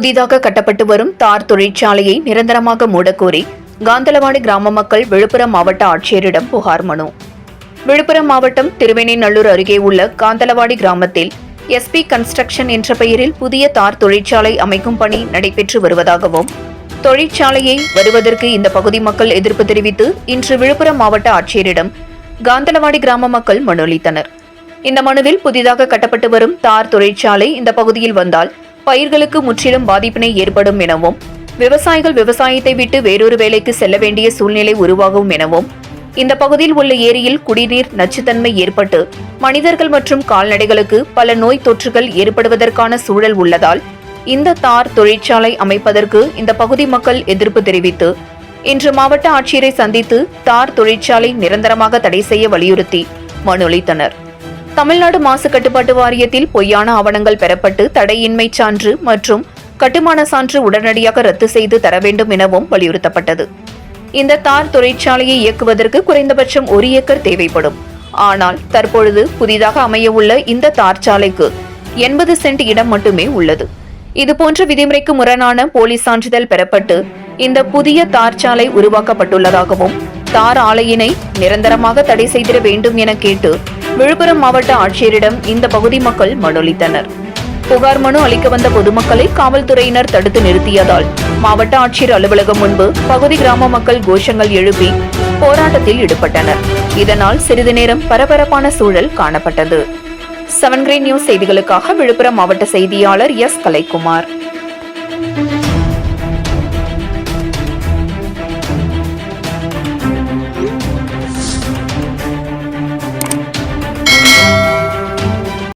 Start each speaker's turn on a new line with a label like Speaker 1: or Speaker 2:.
Speaker 1: புதிதாக கட்டப்பட்டு வரும் தார் தொழிற்சாலையை நிரந்தரமாக மூடக்கோரி காந்தலவாடி கிராம மக்கள் விழுப்புரம் மாவட்ட ஆட்சியரிடம் புகார் மனு. விழுப்புரம் மாவட்டம் திருவேணிநல்லூர் அருகே உள்ள காந்தலவாடி கிராமத்தில் எஸ்பி கன்ஸ்ட்ரக்ஷன் என்ற பெயரில் புதிய தார் தொழிற்சாலை அமைக்கும் பணி நடைபெற்று வருவதாகவும் தொழிற்சாலையை வருவதற்கு இந்த பகுதி மக்கள் எதிர்ப்பு தெரிவித்து இன்று விழுப்புரம் மாவட்ட ஆட்சியரிடம் காந்தலவாடி கிராம மக்கள் மனு அளித்தனர். இந்த மனுவில் புதிதாக கட்டப்பட்டு வரும் தார் தொழிற்சாலை இந்த பகுதியில் வந்தால் பயிர்களுக்கு முற்றிலும் பாதிப்பினை ஏற்படும் எனவும் விவசாயிகள் விவசாயத்தை விட்டு வேறொரு வேலைக்கு செல்ல வேண்டிய சூழ்நிலை உருவாகும் எனவும் இந்த பகுதியில் உள்ள ஏரியில் குடிநீர் நச்சுத்தன்மை ஏற்பட்டு மனிதர்கள் மற்றும் கால்நடைகளுக்கு பல நோய் தொற்றுகள் ஏற்படுவதற்கான சூழல் உள்ளதால் இந்த தார் தொழிற்சாலை அமைப்பதற்கு இந்த பகுதி மக்கள் எதிர்ப்பு தெரிவித்து இன்று மாவட்ட ஆட்சியரை சந்தித்து தார் தொழிற்சாலை நிரந்தரமாக தடை செய்ய வலியுறுத்தி மனு அளித்தனர். தமிழ்நாடு மாசு கட்டுப்பாட்டு வாரியத்தில் பொய்யான ஆவணங்கள் பெறப்பட்டு தடையின்மை சான்று மற்றும் கட்டுமான சான்று உடனடியாக ரத்து செய்து தர வேண்டும் எனவும் வலியுறுத்தப்பட்டது. இந்த தார் தொழிற்சாலையை இயக்குவதற்கு குறைந்தபட்சம் ஒரு ஏக்கர் தேவைப்படும். ஆனால் தற்பொழுது புதிதாக அமையவுள்ள இந்த தார் சாலைக்கு எண்பது சென்ட் இடம் மட்டுமே உள்ளது. இதுபோன்ற விதிமுறைக்கு முரணான போலி சான்றிதழ் பெறப்பட்டு இந்த புதிய தார் சாலை உருவாக்கப்பட்டுள்ளதாகவும் தார் ஆலையினை நிரந்தரமாக தடை செய்திட வேண்டும் என கேட்டு விழுப்புரம் மாவட்ட ஆட்சியரிடம் இந்த பகுதி மக்கள் மனு அளித்தனர் புகார் மனு அளிக்க வந்த பொதுமக்களை காவல்துறையினர் தடுத்து நிறுத்தியதால் மாவட்ட ஆட்சியர் அலுவலகம் முன்பு பகுதி கிராம மக்கள் கோஷங்கள் எழுப்பி போராட்டத்தில் ஈடுபட்டனர். இதனால் சிறிது நேரம் பரபரப்பான சூழல் காணப்பட்டது. செவன் கிரீன் நியூஸ் செய்திகளுக்காக விழுப்புரம் மாவட்ட செய்தியாளர் எஸ். கலைக்குமார்.